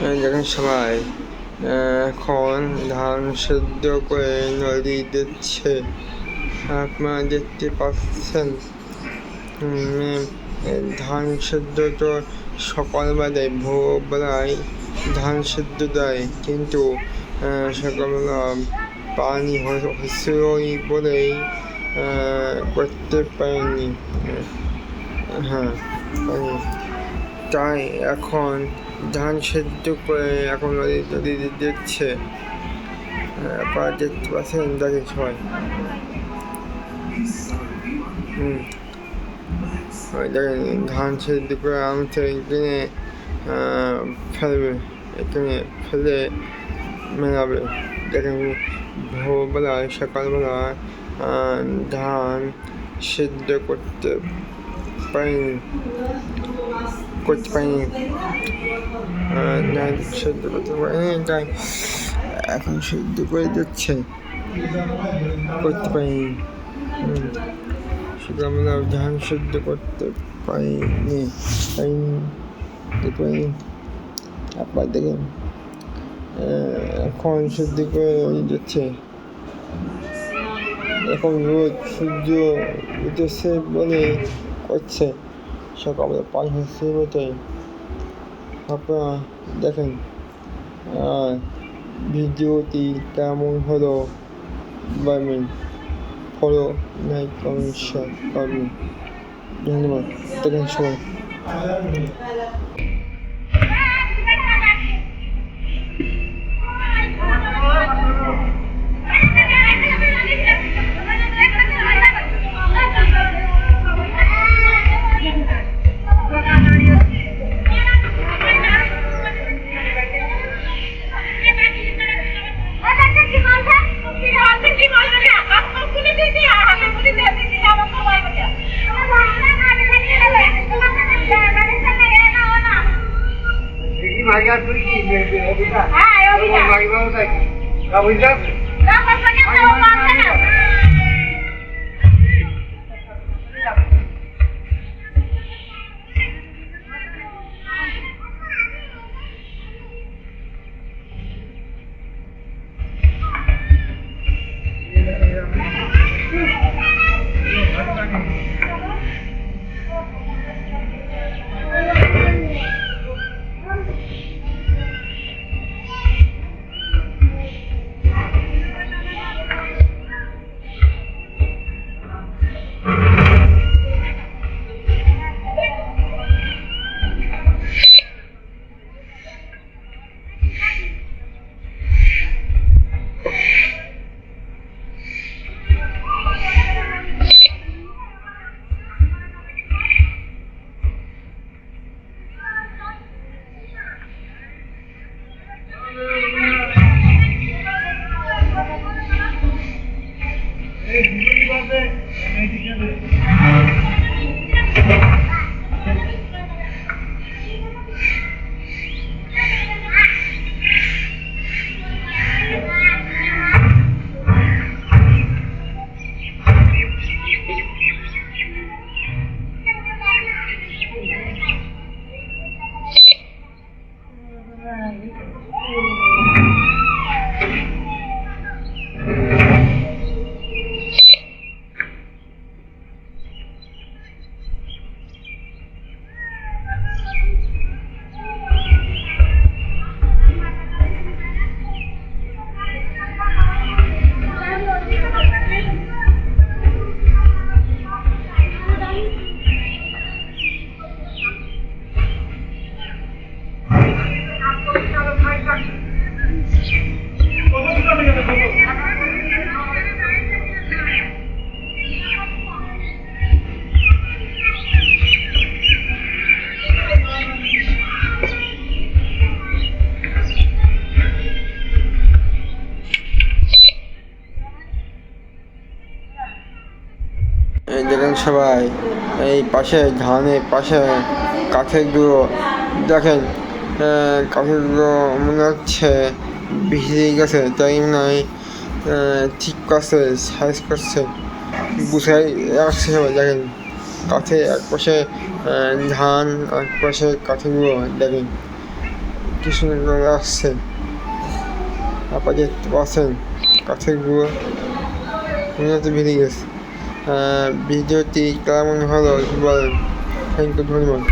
দেখেন সবাই এখন ধান সেদ্ধ করে নদী দিচ্ছে। আপনারা দেখতে পাচ্ছেন ধান সেদ্ধ তো সকালবেলায়, ভোরবেলায় ধান সেদ্ধ দেয়, কিন্তু সকালবেলা পানি হ- হচ্ছিল বলেই করতে পারিনি। হ্যাঁ তাই এখন ধান সেদ্ধ করে এখন নদী দিচ্ছে। আপনারা দেখতে পাচ্ছেন দেখেন সবাই। দেখেন, ধান সেদ্ধ করে আনছে এখানে ফেলবে। এখানে ফেলে মেলাবে। দেখেন ভোরবেলায় সকালবেলা ধান সেদ্ধ করতে পারিনি। করতে ধান সেদ্ধ করতে পারিনি তাই এখন সেদ্ধ করে দিচ্ছে করতে পারিনি হুম। সকালবেলা ধান সেদ্ধ করতে পারিনি পারিনি তারপর দেখেন আহ, এখন সেদ্ধ করে যাচ্ছে এখন রোদ সূর্য উঠেছে বলে করছে সকালে পাঁচ হচ্ছে বটে আপনারা দেখেন ভিডিওটি কেমন হলো? বলবেন ফলো লাইক কমেন্ট ধন্যবাদ। দেখেন সবাই। হ্যাঁ দেখেন সবাই এই পাশে ধানের পাশে কাঠের গুঁড়ো দেখেন কাঠের গুঁড়ো মনে হচ্ছে ভিজে গেছে তাই হয় ঠিক করছে সাইজ করছে। বুঝাই রাখছে সবাই, দেখেন কাঠে এক পাশে ধান, এক পাশে কাঠের গুঁড়ো দেখেন, কি করে রাখছে আপনারা দেখতে পাচ্ছেন মনে হচ্ছে ভিড়ে গেছে। ভিডিওটি কেমন হলো বলেন। থ্যাংক ইউ ধন্যবাদ